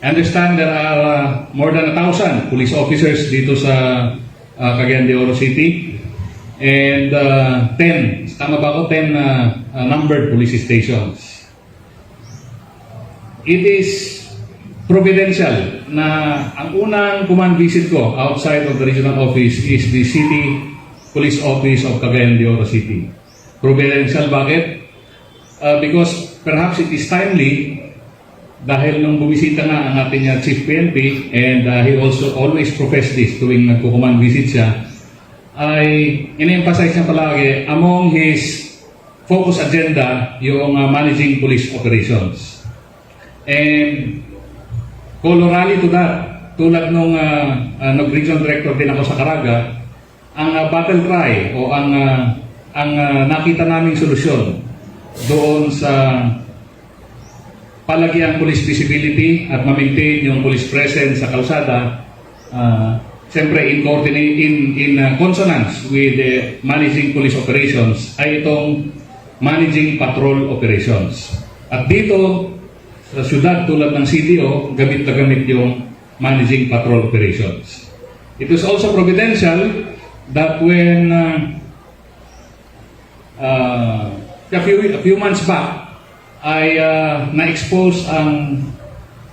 Understand there are uh, more than a thousand police officers dito sa uh, Cagayan de Oro City. And uh, 10, tama ba ako? 10 uh, uh, numbered police stations. It is providential na ang unang command visit ko outside of the regional office is the City Police Office of Cagayan de Oro City. Providential bakit? Uh, because perhaps it is timely dahil nung bumisita nga ang ating uh, Chief PNP and uh, he also always professed this tuwing nagko-command visit siya ay in-emphasize niya palagi among his focus agenda yung uh, managing police operations. And colorally to that, tulad nung uh, uh, nag-regional director din ako sa Caraga, ang uh, battle cry o ang uh, ang uh, nakita naming solusyon doon sa palagi ang police visibility at ma-maintain yung police presence sa kalsada, uh, siyempre in coordinate in in uh, consonance with the managing police operations ay itong managing patrol operations. At dito sa syudad tulad ng CDO, gamit na gamit yung managing patrol operations. It was also providential that when uh, uh, a few a few months back ay uh, na-expose ang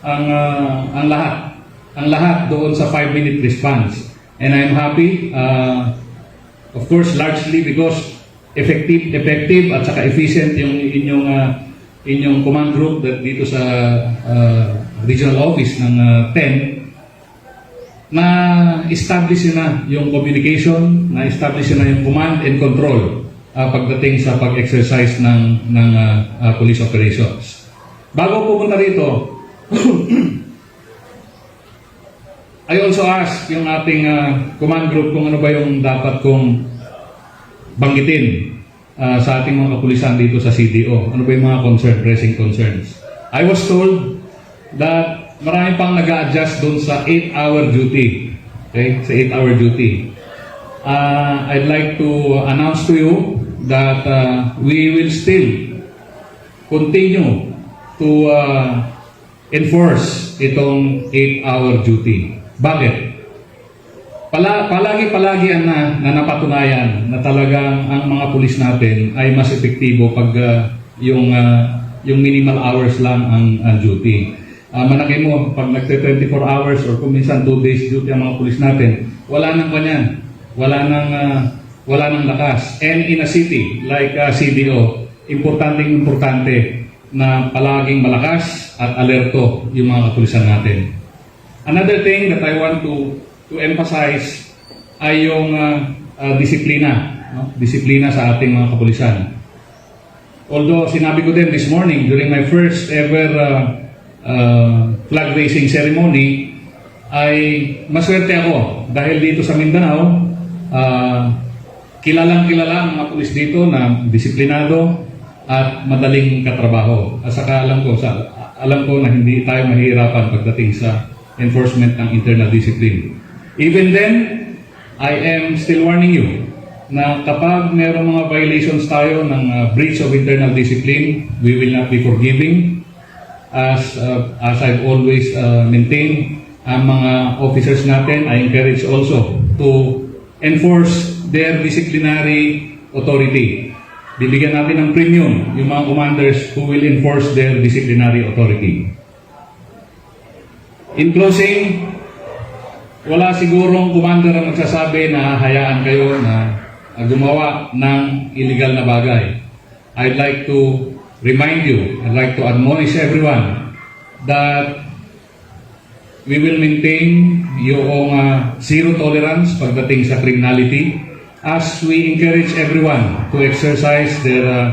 ang uh, ang lahat. Ang lahat doon sa 5 minute response. And I'm happy uh, of course largely because effective effective at saka efficient yung inyong uh, inyong command group dito sa uh, regional office ng uh, 10 na establish na yung communication, na establish na yung command and control uh, pagdating sa pag-exercise ng ng uh, uh, police operations. Bago pupunta rito, I also ask yung ating uh, command group kung ano ba yung dapat kong banggitin uh, sa ating mga kapulisan dito sa CDO. Ano ba yung mga concern, pressing concerns. I was told that marami pang nag adjust doon sa 8-hour duty. Okay? Sa 8-hour duty. Uh, I'd like to announce to you that uh, we will still continue to uh, enforce itong 8-hour duty. Bakit? Pala, palagi-palagi na, na napatunayan na talagang ang mga pulis natin ay mas epektibo pag uh, yung uh, yung minimal hours lang ang, ang duty. Uh, manaki mo, pag nagte 24 hours or kung minsan 2 days duty ang mga pulis natin, wala nang kanyan. Wala nang uh, wala nang lakas. And in a city like uh, CDO, importanteng importante na palaging malakas at alerto yung mga kapulisan natin. Another thing that I want to to emphasize ay yung uh, uh, disiplina, no? disiplina sa ating mga kapulisan. Although sinabi ko din this morning during my first ever uh, uh, flag raising ceremony ay maswerte ako dahil dito sa Mindanao uh, kilalang kilala ang mga pulis dito na disiplinado at madaling katrabaho. At saka alam ko, sa, alam ko na hindi tayo mahihirapan pagdating sa enforcement ng internal discipline. Even then, I am still warning you na kapag mayroong mga violations tayo ng uh, breach of internal discipline, we will not be forgiving. As, uh, as I've always uh, maintained, ang mga officers natin, I encourage also to enforce their disciplinary authority. Bibigyan natin ng premium yung mga commanders who will enforce their disciplinary authority. In closing, wala sigurong commander ang magsasabi na hayaan kayo na gumawa ng illegal na bagay. I'd like to remind you, I'd like to admonish everyone that we will maintain yung uh, zero tolerance pagdating sa criminality as we encourage everyone to exercise their uh,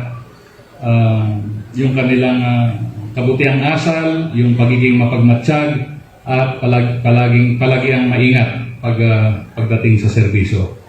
uh, yung kanilang uh, kabutihang asal, yung pagiging mapagmatsyag, at palag, palaging palagi ang maingat pag, uh, pagdating sa serbisyo.